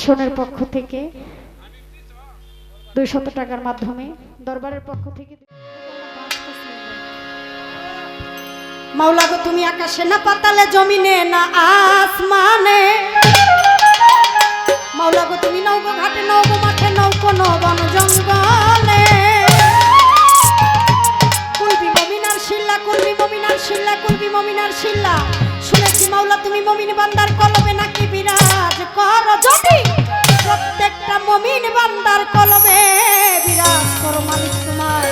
আসনের পক্ষ থেকে দুইশত টাকার মাধ্যমে দরবারের পক্ষ থেকে তুমি আকাশে না, পাতালে জমিনে না, আসমানে। মাওলা গো তুমি নৌকো ঘাটে, নৌকো মাঠে, নৌকো, নবন জঙ্গলে। কুলবি মমিনার শিল্লা কুলবি মমিনার শিল্লা কুলবি মমিনার শিল্লা শুনেছি মাওলা, তুমি মমিন বান্দার কলবে নাকি বিরাজ কর যদি। প্রত্যেকটা মমিন বান্দার কলমে বিরাজ করো মালিক তোমার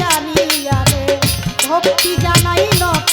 জানিয়া রে ভক্তি জানাই নত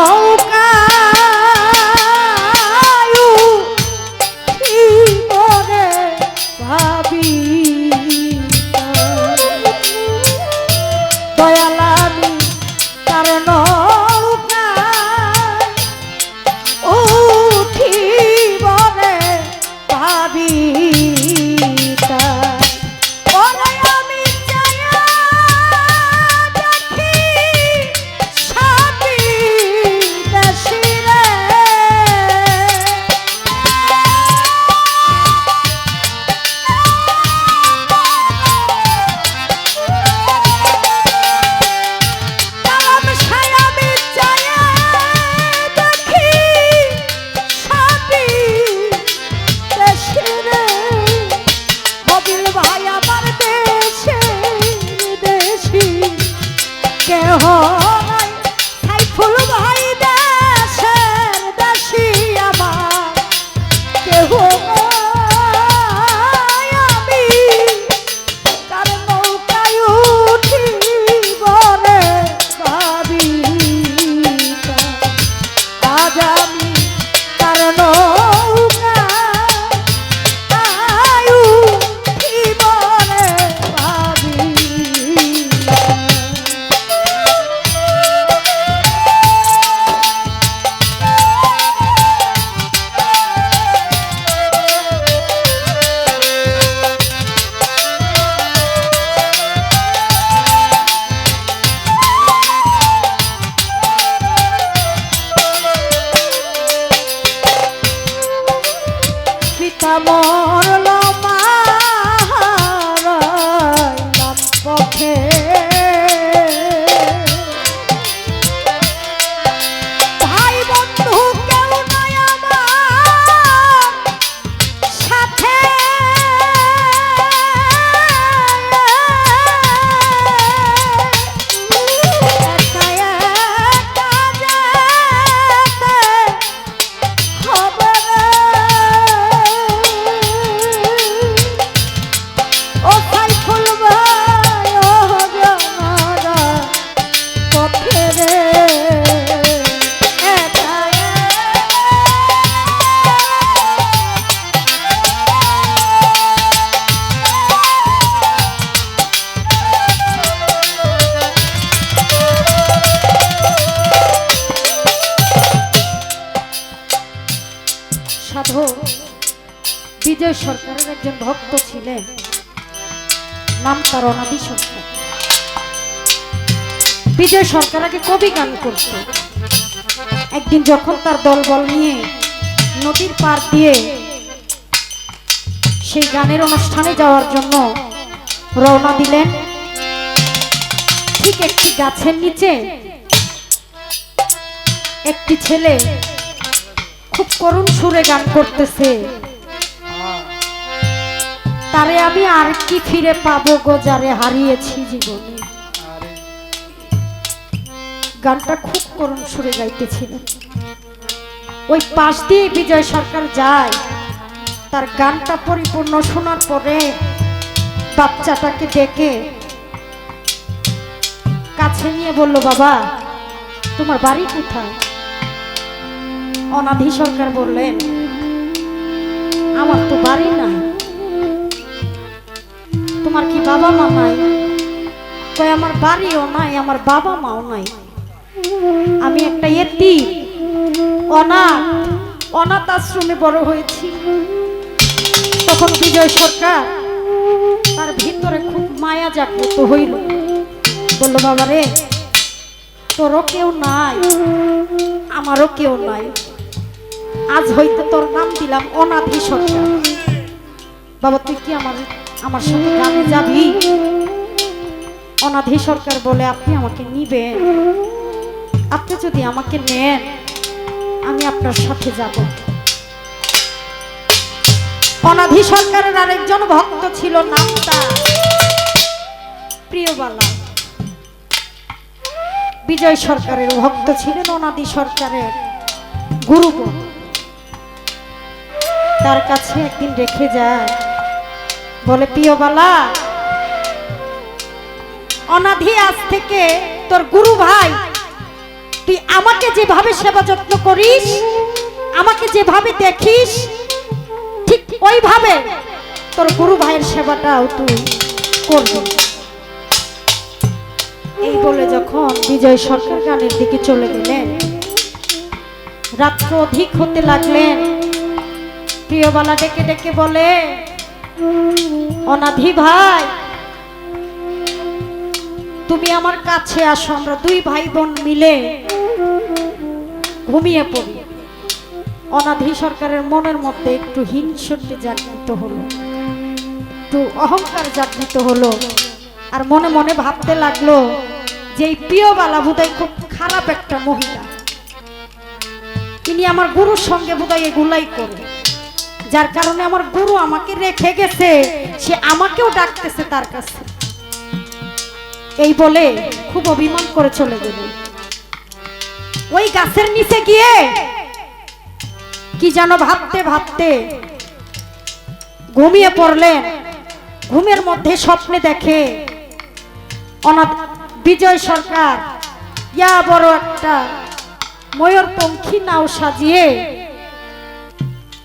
ভক্ত ছিলেন। নাম তার অনাদি সরকার বিজয় সরকার আগে কবি গান করত। একদিন যখন তার দলবল নিয়ে নদীর পার দিয়ে সেই গানের অনুষ্ঠানে যাওয়ার জন্য রওনা দিলেন, ঠিক একটি গাছের নিচে একটি ছেলে খুব করুণ সুরে গান করতেছে। তারে আমি আর কি ফিরে পাবো গো যারে হারিয়েছি জীবনে? গানটা খুব করুণ সুরে গাইতেছিল ওই পাশ দিয়ে বিজয় সরকার যায়, তার গানটা পরিপূর্ণ শোনার পরে বাচ্চাটাকে ডেকে কাছে নিয়ে বলল, বাবা, তোমার বাড়ি কোথায়? অনাধি সরকার বললেন, আমার তো বাড়ি নাই। তোমার কি বাবা মা নাই? কয়, আমার বাড়িও নাই, আমার বাবা মাও নাই। আমি একটা এতি অনাথ অনাথ আশ্রমে বড় হয়েছি। তখন বিজয় সরকার তার ভিতরে খুব মায়া জাগ্রত হইল। বলল, বাবা রে, তোরও কেউ নাই, আমারও কেউ নাই। আজ হইতে তোর নাম দিলাম অনাথি সরকার। বাবা, তুই কি আমার আমার সাথে গ্রামে যাবি? অনাধি সরকার বলে আপনি আমাকে নিবেন। আপনি যদি আমাকে নেন, আমি আপনার সাথে যাব। অনাধি সরকারের আরেকজন ভক্ত ছিল নামটা প্রিয়বালা। বিজয় সরকারের ভক্ত ছিলেন অনাদি সরকারের গুরুবন তার কাছে একদিন রেখে যায়। বলে প্রিয়বালা অনাধি আজ থেকে তোর গুরু ভাই, তুই আমাকে যেভাবে সেবা যত্ন করিস, আমাকে যেভাবে দেখিস, ঠিক ওইভাবে তোর গুরু ভাইয়ের সেবাটাও তুই করবি। এই বলে যখন বিজয় সরকার গানের দিকে চলে গেলেন, রাত্র অধিক হতে লাগলেন প্রিয়বালা ডেকে ডেকে বলে অনাধি ভাই, তুমি আমার কাছে আসো, আমরা দুই ভাই বোন মিলে ঘুমিয়ে পড়ি। অনাধি সরকারের মনের মধ্যে একটু হিংসটি জাগৃত হলো, একটু অহংকার জাগৃত হলো, আর মনে মনে ভাবতে লাগল যে এই প্রিয় প্রিয়বালা বোধহয় খুব খারাপ একটা মহিলা। তিনি আমার গুরুর সঙ্গে বোধহয় এগুলাই করে। যার কারণে আমার গুরু আমাকে রেখে গেছে, সে আমাকেও ডাকতেছে তার কাছে। এই বলে খুব অভিমান করে চলে গেল। ওই গাছের নিচে গিয়ে কি যেন ভাবতে ভাবতে ঘুমিয়ে পড়লেন। ঘুমের মধ্যে স্বপ্নে দেখে অনাথ বিজয় সরকার, ইয়া বড় একটা ময়ূর পঙ্খী নাও সাজিয়ে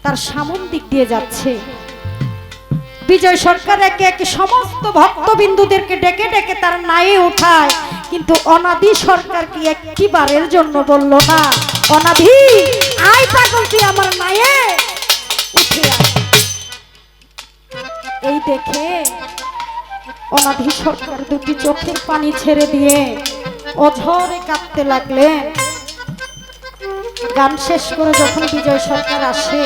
তার সামন দিক দিয়ে যাচ্ছে। বিজয় সরকার একে একে সমস্ত ভক্তবিন্দুদেরকে ডেকে ডেকে তার নায়ে ওঠায়, কিন্তু অনাদি সরকার কি একটি বারের জন্য বলল, না, অনাদি, আয় পাগল তুই আমার নায়ে। উঠে এই দেখে অনাধি সরকার দুটি চোখের পানি ছেড়ে দিয়ে অঝরে কাঁদতে লাগলেন। গান শেষ করে যখন বিজয় সরকার আসে,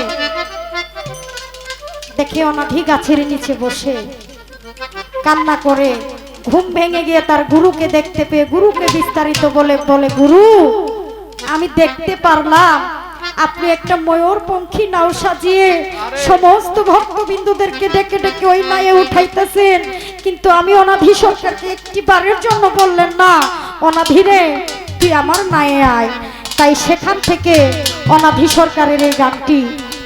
দেখে অনাধি গাছের নিচে বসে, কান্না করে, ঘুম ভেঙে গিয়ে তার গুরুকে দেখতে পেয়ে, গুরুকে বিস্তারিত বলে বলে, গুরু, আমি দেখতে পারলাম, আপনি একটা ময়ূর পঙ্খী নাও সাজিয়ে সমস্ত ভক্তবিন্দুদেরকে ডেকে ডেকে ওই নায়ে উঠাইতেছেন। কিন্তু আমি অনাধি সরকারকে একটি বারের জন্য বললেন না, অনাধিরে তুই আমার নায়ে আয়। তাই সেখান থেকে অনাধি সরকারের এই গানটি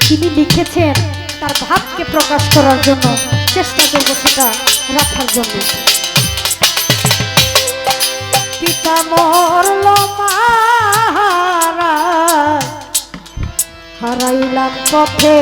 তিনি লিখেছেন তার ভাবকে প্রকাশ করার জন্য। চেষ্টা করব সেটা রাখার জন্য। পিতা মরল মারা হারাইলাম পথে।